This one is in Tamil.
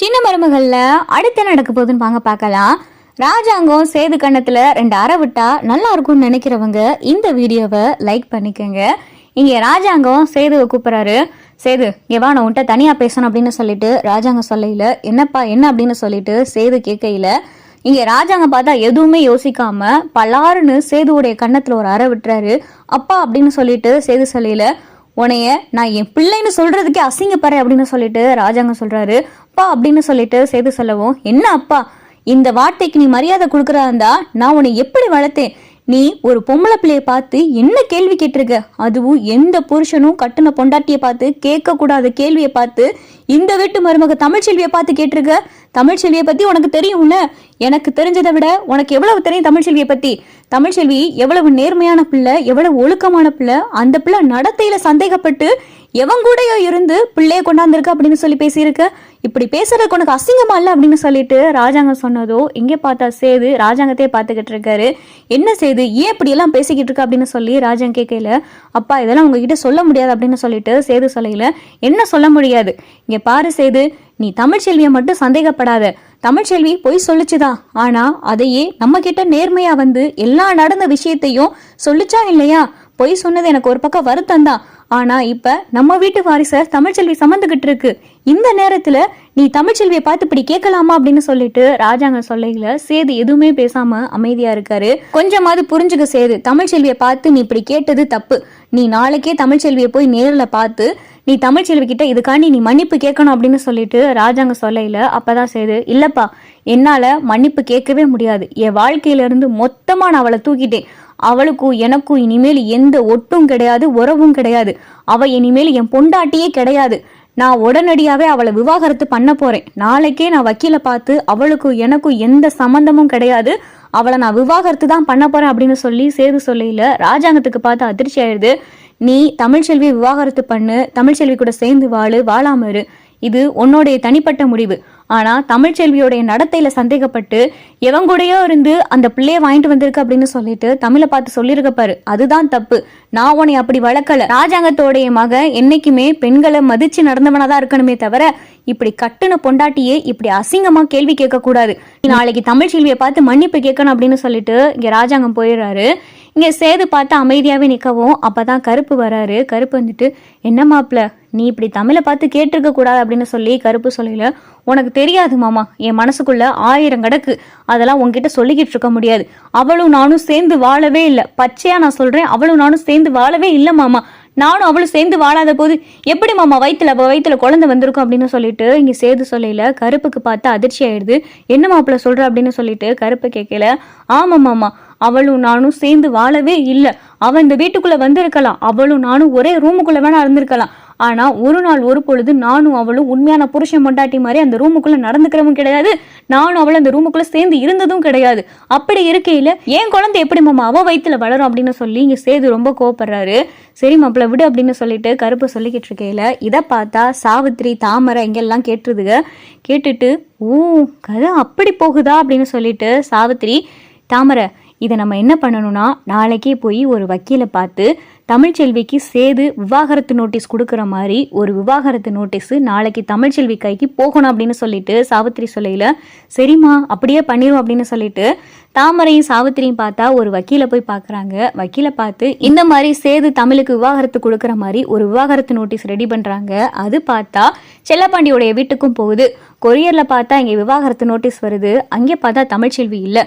சின்ன மருமகள்ல அடுத்து என்ன நடக்க போகுதுன்னு வாங்க பார்க்கலாம். ராஜாங்கம் சேது கண்ணத்துல ரெண்டு அறை விட்டா நல்லா இருக்கும்னு நினைக்கிறவங்க இந்த வீடியோவை லைக் பண்ணிக்கோங்க. இங்க ராஜாங்கம் சேதுவை கூப்பிடுறாரு. சேது இங்க நான் உன்கிட்ட தனியா பேசணும் அப்படின்னு சொல்லிட்டு ராஜாங்கம் சொல்லையில என்னப்பா என்ன அப்படின்னு சொல்லிட்டு சேது கேட்கையில இங்க ராஜாங்க பார்த்தா எதுவுமே யோசிக்காம பலாருன்னு சேதுவுடைய கன்னத்தில் ஒரு அறை விட்டுறாரு. அப்பா அப்படின்னு சொல்லிட்டு சேது சொல்லையில உனைய நான் என் பிள்ளைன்னு சொல்றதுக்கே அசிங்கப்படுறேன் அப்படின்னு சொல்லிட்டு ராஜாங்க சொல்றாரு. அப்பா அப்படின்னு சொல்லிட்டு சேது சொல்லவும் என்ன அப்பா? இந்த வார்த்தைக்கு நீ மரியாதை கொடுக்குறா இருந்தா நான் உன்னை எப்படி வளர்த்தேன்? நீ ஒரு பொம்பளை பிள்ளைய பார்த்து என்ன கேள்வி கேட்டிருக்க? அதுவும் எந்த புருஷனும் கட்டின பொண்டாட்டியை பார்த்து கேட்கக்கூடாத கேள்வியை பார்த்து இந்த வீட்டு மருமக தமிழ்ச்செல்வியை பார்த்து கேட்டிருக்க? தமிழ்ச்செல்வியை பத்தி உனக்கு தெரியும்ல? எனக்கு தெரிஞ்சதை விட உனக்கு எவ்வளவு தெரியும் தமிழ்ச்செல்வியை பத்தி? தமிழ்ச்செல்வி எவ்வளவு நேர்மையான பிள்ளை எவ்வளவு ஒழுக்கமான பிள்ளை அந்த பிள்ளை நடத்தையில சந்தேகப்பட்டு எவன் கூடயோ இருந்து பிள்ளைய கொண்டாந்துருக்க அப்படின்னு சொல்லி பேசியிருக்க? இப்படி பேசுறதுக்கு உனக்கு அசிங்கமா இல்லை அப்படின்னு சொல்லிட்டு ராஜாங்கம் சொன்னதோ இங்கே பார்த்தா சேது ராஜாங்கத்தையே பார்த்துக்கிட்டு இருக்காரு. என்ன சேது? ஏன் இப்படி எல்லாம் பேசிக்கிட்டு இருக்க அப்படின்னு சொல்லி ராஜாங்க கேட்கல அப்பா இதெல்லாம் உங்ககிட்ட சொல்ல முடியாது அப்படின்னு சொல்லிட்டு சேது சொல்லையில என்ன சொல்ல முடியாது? இங்கே பாரு சேது நீ தமிழ்ச்செல்வியை மட்டும் சந்தேகப்படாத. தமிழ்ச்செல்வி பொய் சொல்லுச்சுதான் ஆனா அதையே நம்ம கிட்ட நேர்மையா வந்து எல்லா நடந்த விஷயத்தையும் சொல்லிச்சா இல்லையா? பொய் சொன்னது எனக்கு ஒரு பக்கம் வருத்தம் தான். ஆனா இப்ப நம்ம வீட்டு வாரிச தமிழ்ச்செல்வி சமந்துகிட்டு இருக்கு. இந்த நேரத்துல நீ தமிழ்ச்செல்வியை பார்த்து இப்படி கேட்கலாமா அப்படின்னு சொல்லிட்டு ராஜாங்க சொல்லையில சேது எதுவுமே பேசாம அமைதியா இருக்காரு. கொஞ்சமாவது புரிஞ்சுக்க சேது தமிழ்ச்செல்வியை பார்த்து நீ இப்படி கேட்டது தப்பு. நீ நாளைக்கே தமிழ்ச்செல்வியை போய் நேரில் பார்த்து நீ தமிழ்ச்செல்வி கிட்ட இதுக்காண்டி நீ மன்னிப்பு கேட்கணும் அப்படின்னு சொல்லிட்டு ராஜாங்க சொல்லையில அப்பதான் சேது இல்லப்பா என்னால மன்னிப்பு கேட்கவே முடியாது. என் வாழ்க்கையில இருந்து மொத்தமா நான் அவளை தூக்கிட்டேன். அவளுக்கும் எனக்கும் இனிமேல் எந்த ஒட்டும் கிடையாது உறவும் கிடையாது. அவ இனிமேல் என் பொண்டாட்டியே கிடையாது. நான் உடனடியாகவே அவளை விவாகரத்து பண்ண போறேன். நாளைக்கே நான் வக்கீலை பார்த்து அவளுக்கும் எனக்கும் எந்த சம்மந்தமும் கிடையாது. அவளை நான் விவாகரத்து தான் பண்ண போறேன் அப்படின்னு சொல்லி சேது சொல்லையில ராஜாங்கத்துக்கு பார்த்து அதிர்ச்சி ஆயிடுது. நீ தமிழ்ச்செல்வி விவாகரத்து பண்ணு தமிழ்ச்செல்வி கூட சேர்ந்து வாழு வாழாம இரு. இது உன்னோடைய தனிப்பட்ட முடிவு. ஆனால் தமிழ்ச்செல்வியோடைய நடத்தையில சந்தேகப்பட்டு எவன் கூடயோ இருந்து அந்த பிள்ளைய வாங்கிட்டு வந்திருக்கு அப்படின்னு சொல்லிட்டு தமிழை பார்த்து சொல்லியிருக்கப்பாரு அதுதான் தப்பு. நான் உன்னை அப்படி வளர்க்கல. ராஜாங்கத்தோடைய மகன் என்னைக்குமே பெண்களை மதிச்சு நடந்தவனா தான் இருக்கணுமே தவிர இப்படி கட்டுன பொண்டாட்டியே இப்படி அசிங்கமா கேள்வி கேட்க கூடாது நாளைக்கு தமிழ்ச்செல்வியை பார்த்து மன்னிப்பு கேட்கணும் அப்படின்னு சொல்லிட்டு இங்க ராஜாங்கம் போயிடுறாரு. இங்க சேது பார்த்து அமைதியாவே நிக்கவும் அப்பதான் கருப்பு வராரு. கருப்பு வந்துட்டு என்ன மாப்பிள்ள? நீ இப்படி தமிழை பார்த்து கேட்டிருக்க கூடாது அப்படின்னு சொல்லி கருப்பு சொல்லல உனக்கு தெரியாது மாமா என் மனசுக்குள்ள ஆயிரம் கிடக்கு. அதெல்லாம் உன்கிட்ட சொல்லிக்கிட்டு இருக்க முடியாது. அவளும் நானும் சேர்ந்து வாழவே இல்லை. பச்சையா நான் சொல்றேன் அவளும் நானும் சேர்ந்து வாழவே இல்லை மாமா. நானும் அவளும் சேர்ந்து வாழாத போது எப்படி மாமா வயிற்றுல வயிற்றுல குழந்தை வந்திருக்கும் அப்படின்னு சொல்லிட்டு இங்கே சேது சொல்லையில கருப்புக்கு பார்த்து அதிர்ச்சி ஆயிடுது. என்ன மாப்பிள்ள சொல்ற? அப்படின்னு சொல்லிட்டு கருப்பு கேட்கல. ஆமா மாமா அவளும் நானும் சேர்ந்து வாழவே இல்லை. அவன் இந்த வீட்டுக்குள்ள வந்திருக்கலாம். அவளும் நானும் ஒரே ரூமுக்குள்ள வேணா இருந்திருக்கலாம். ஆனால் ஒரு நாள் ஒரு பொழுது நானும் அவளும் உண்மையான புருஷன் மொண்டாட்டி மாதிரி அந்த ரூமுக்குள்ளே நடந்துக்கிறவும் கிடையாது. நானும் அவளும் அந்த ரூமுக்குள்ளே சேர்ந்து இருந்ததும் கிடையாது. அப்படி இருக்கையில் என் குழந்தை எப்படி மாமா? அவள் வயித்துல வளரும் அப்படின்னு சொல்லி இங்கே சேது ரொம்ப கோவப்படுறாரு. சரி மாப்பிள்ள விடு அப்படின்னு சொல்லிட்டு கருப்பு சொல்லிக்கிட்டு இருக்கையில் இதை பார்த்தா சாவித்திரி தாமரை இங்கெல்லாம் கேட்டுருதுங்க கேட்டுட்டு ஓ கதை அப்படி போகுதா? அப்படின்னு சொல்லிட்டு சாவித்திரி தாமரை இதை நம்ம என்ன பண்ணணும்னா நாளைக்கே போய் ஒரு வக்கீலை பார்த்து தமிழ்ச்செல்விக்கு சேது விவாகரத்து நோட்டீஸ் கொடுக்குற மாதிரி ஒரு விவாகரத்து நோட்டீஸ் நாளைக்கு தமிழ்ச்செல்வி கைக்கு போகணும் அப்படின்னு சொல்லிட்டு சாவித்திரி சொல்லையில் சரிம்மா அப்படியே பண்ணிடும் அப்படின்னு சொல்லிட்டு தாமரையும் சாவித்திரியும் பார்த்தா ஒரு வக்கீலை போய் பார்க்குறாங்க. வக்கீலை பார்த்து இந்த மாதிரி சேது தமிழுக்கு விவாகரத்து கொடுக்குற மாதிரி ஒரு விவாகரத்து நோட்டீஸ் ரெடி பண்ணுறாங்க அது பார்த்தா செல்லப்பாண்டியோடைய வீட்டுக்கும் போகுது. கொரியரில் பார்த்தா இங்கே விவாகரத்து நோட்டீஸ் வருது. அங்கே பார்த்தா தமிழ்ச்செல்வி இல்லை.